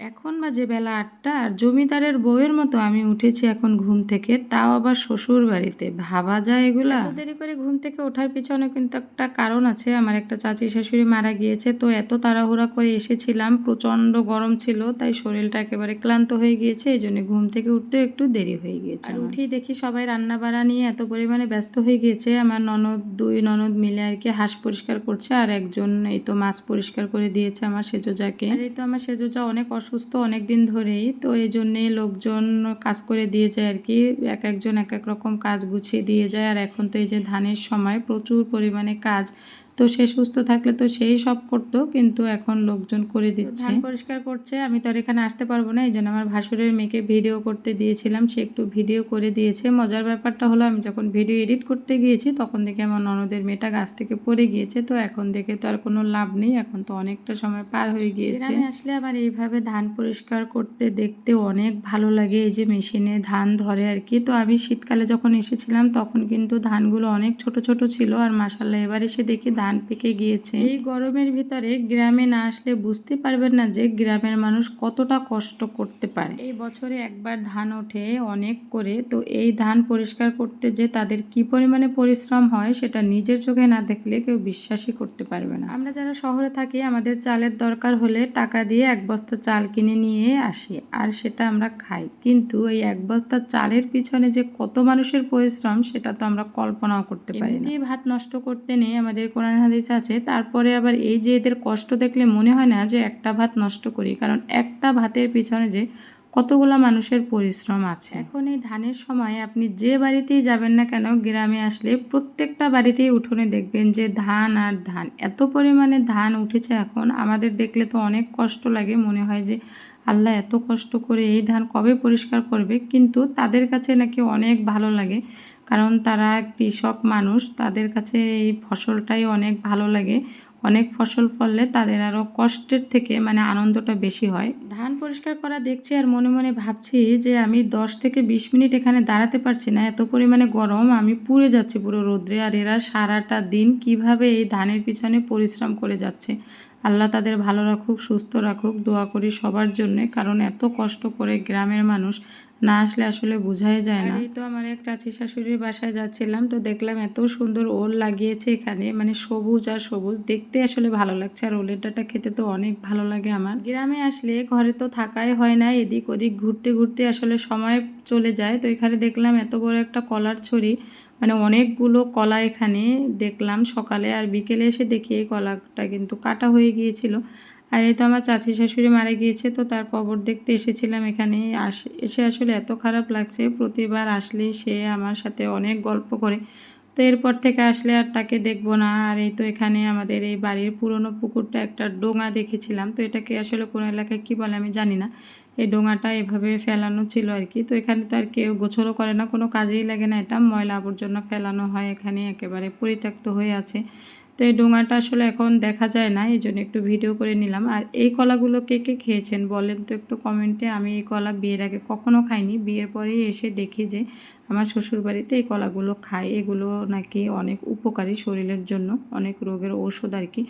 এখন বাজে বেলা আটটা আর জমিদারের বউয়ের মতো আমি উঠেছি এখন ঘুম থেকে তাও আবার শ্বশুর বাড়িতে ভাবা যায় এগুলা? দেরি করে ঘুম থেকে ওঠার পিছনে কিন্তু একটা কারণ আছে। আমার একটা চাচি শাশুড়ি মারা গিয়েছে তো এত তাড়াহুড়া করে এসেছিলাম প্রচণ্ড গরম ছিল তাই শরীরটা একেবারে ক্লান্ত হয়ে গিয়েছে এই জন্য ঘুম থেকে উঠতেও একটু দেরি হয়ে গিয়েছে আর উঠেই দেখি সবাই রান্না বাড়া নিয়ে এত পরিমাণে ব্যস্ত হয়ে গিয়েছে। আমার ননদ দুই ননদ মিলে আর কি হাঁস পরিষ্কার করছে আর একজন এই তো মাছ পরিষ্কার করে দিয়েছে আমার সেজোজাকে। আর এই তো আমার সেজোজা অনেক অসুস্থ অনেক দিন ধরেই, তো এই জন্যে লোকজন কাজ করে দিয়ে যায় আর কি। এক একজন এক এক রকম কাজ গুছিয়ে দিয়ে যায়। আর এখন তো এই যে ধানের সময় প্রচুর পরিমাণে কাজ তো সে সুস্থ থাকলে তো সেই সব করতো কিন্তু এখন লোকজন করে দিচ্ছে। পরিষ্কার করছে আমি তো আর এখানে আসতে পারব না এই জন্য আমার ভাসুরের মেয়েকে ভিডিও করতে দিয়েছিলাম সে একটু ভিডিও করে দিয়েছে। মজার ব্যাপারটা হলো আমি যখন ভিডিও এডিট করতে গিয়েছি তখন দেখে আমার ননদের মেয়েটা গাছ থেকে পড়ে গিয়েছে তো এখন দেখে তো আর কোনো লাভ নেই এখন তো অনেকটা সময় পার হয়ে গিয়েছে। আমি আসলে আমার এইভাবে ধান পরিষ্কার করতে দেখতে অনেক ভালো লাগে এই যে মেশিনে ধান ধরে আর কি। তো আমি শীতকালে যখন এসেছিলাম তখন কিন্তু ধানগুলো অনেক ছোট ছোট ছিল আর মাসাল্লাহ এবার এসে দেখি ধান পেকে গিয়েছে। এই গরমের ভিতরে গ্রামে না আসলে বুঝতে পারবেন না যে গ্রামের মানুষ কতটা কষ্ট করতে পারে। এই বছরে একবার ধান ওঠে অনেক করে তো এই ধান পরিষ্কার করতে যে তাদের কি পরিমাণে পরিশ্রম হয় সেটা নিজের চোখে না দেখলে কেউ বিশ্বাসই করতে পারবে না। আমরা যারা শহরে থাকি আমাদের চালের দরকার হলে টাকা দিয়ে এক বস্তা চাল কিনে নিয়ে আসি আর সেটা আমরা খাই। কিন্তু এই এক বস্তা চালের পিছনে যে কত মানুষের পরিশ্রম সেটা তো আমরা কল্পনাও করতে পারি না। ভাত নষ্ট করতে নেই আমাদের কোরআন হাদিস আছে। তারপরে আবার এই যে এদের কষ্ট দেখলে মনে হয় না যে একটা ভাত নষ্ট করি, কারণ একটা ভাতের পিছনে যে কতগুলা মানুষের পরিশ্রম আছে। এখন এই ধানের সময় আপনি যে বাড়িতেই যাবেন না কেন, গ্রামে আসলে প্রত্যেকটা বাড়িতেই উঠোনে দেখবেন যে ধান আর ধান। এত পরিমাণে ধান উঠেছে এখন, আমাদের দেখলে তো অনেক কষ্ট লাগে, মনে হয় যে আল্লাহ এত কষ্ট করে এই ধান কবে পরিষ্কার করবে, কিন্তু তাদের কাছে নাকি অনেক ভালো লাগে। কারণ তারা কৃষক মানুষ, তাদের কাছে এই ফসলটাই অনেক ভালো লাগে। অনেক ফসল ফললে তাদের আরও কষ্টের থেকে মানে আনন্দটা বেশি হয়। ধান পরিষ্কার করা দেখছি আর মনে মনে ভাবছি যে আমি দশ থেকে বিশ মিনিট এখানে দাঁড়াতে পারছি না। এত পরিমাণে গরম, আমি পুড়ে যাচ্ছি পুরো রোদ্রে। আর এরা সারাটা দিন কীভাবে এই ধানের পিছনে পরিশ্রম করে যাচ্ছে? আল্লাহ তাদের ভালো রাখুক, সুস্থ রাখুক, দোয়া করি সবার জন্যে, কারণ এত কষ্ট করে গ্রামের মানুষ না আসলে আসলে বোঝাই যায় না। এই তো আমার এক চাচি শাশুড়ির বাসায় যাচ্ছিলাম, তো দেখলাম এত সুন্দর ওল লাগিয়েছে এখানে মানে সবুজ আর সবুজ, দেখতে আসলে ভালো লাগছে। আর ওলের ডাটা খেতে তো অনেক ভালো লাগে আমার। গ্রামে আসলে ঘরে তো থাকাই হয় না, এদিক ওদিক ঘুরতে ঘুরতে আসলে সময় চলে যায়, তো এখানে দেখলাম এত বড় একটা কলার ছড়ি মানে অনেকগুলো কলা এখানে দেখলাম সকালে আর বিকেলে এসে দেখি এই কলাটা কিন্তু কাটা হয়ে গিয়েছিল। আর এই তো আমার চাচি শাশুড়ি মারা গিয়েছে, তো তার কবর দেখতে এসেছিলাম এখানে। এসে আসলে এত খারাপ লাগছে, প্রতিবার আসলেই সে আমার সাথে অনেক গল্প করে। তো এরপর থেকে আসলে আর তাকে দেখব না। আর এই তো এখানে আমাদের এই বাড়ির পুরনো পুকুরটা একটা ডোঙা দেখেছিলাম, তো এটাকে আসলে কোন এলাকায় কী বলে আমি জানি না। এই ডোঙাটা এভাবে ফেলানো ছিল আর কি। তো এখানে তো আর কেউ গোছলও করে না, কোনো কাজেই লাগে না এটা। ময়লা আবর্জনা ফেলানো হয় এখানে, একেবারে পরিত্যক্ত হয়ে আছে। তো এই ডোঙাটা আসলে এখন দেখা যায় না, এই জন্য একটু ভিডিও করে নিলাম। আর এই কলাগুলো কে কে খেয়েছেন বলেন তো একটু কমেন্টে। আমি এই কলা বিয়ের আগে কখনো খাইনি, বিয়ের পরেই এসে দেখি যে আমার শ্বশুরবাড়িতে এই কলাগুলো খায়। এগুলো নাকি অনেক উপকারী শরীরের জন্য, অনেক রোগের ঔষধ আর কি।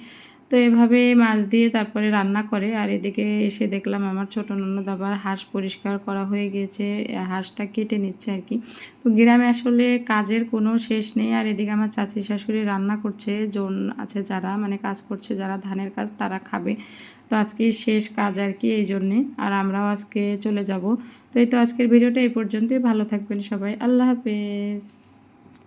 তো এভাবে মাছ দিয়ে তারপরে রান্না করে, আর এদিকে এসে দেখলাম আমার ছোটো ননদ আবার হাঁস পরিষ্কার করা হয়ে গিয়েছে হাঁসটা কেটে নিচ্ছে আর কি। তো গ্রামে আসলে কাজের কোনো শেষ নেই, আর এদিকে আমার চাচি শাশুড়ি রান্না করছে, জোন আছে যারা মানে কাজ করছে যারা ধানের কাজ তারা খাবে। তো আজকে শেষ কাজ আর কি এই জন্যে, আর আমরাও আজকে চলে যাব। তো এই তো আজকের ভিডিওটা এই পর্যন্তই, ভালো থাকবেন সবাই, আল্লাহ হাফেজ।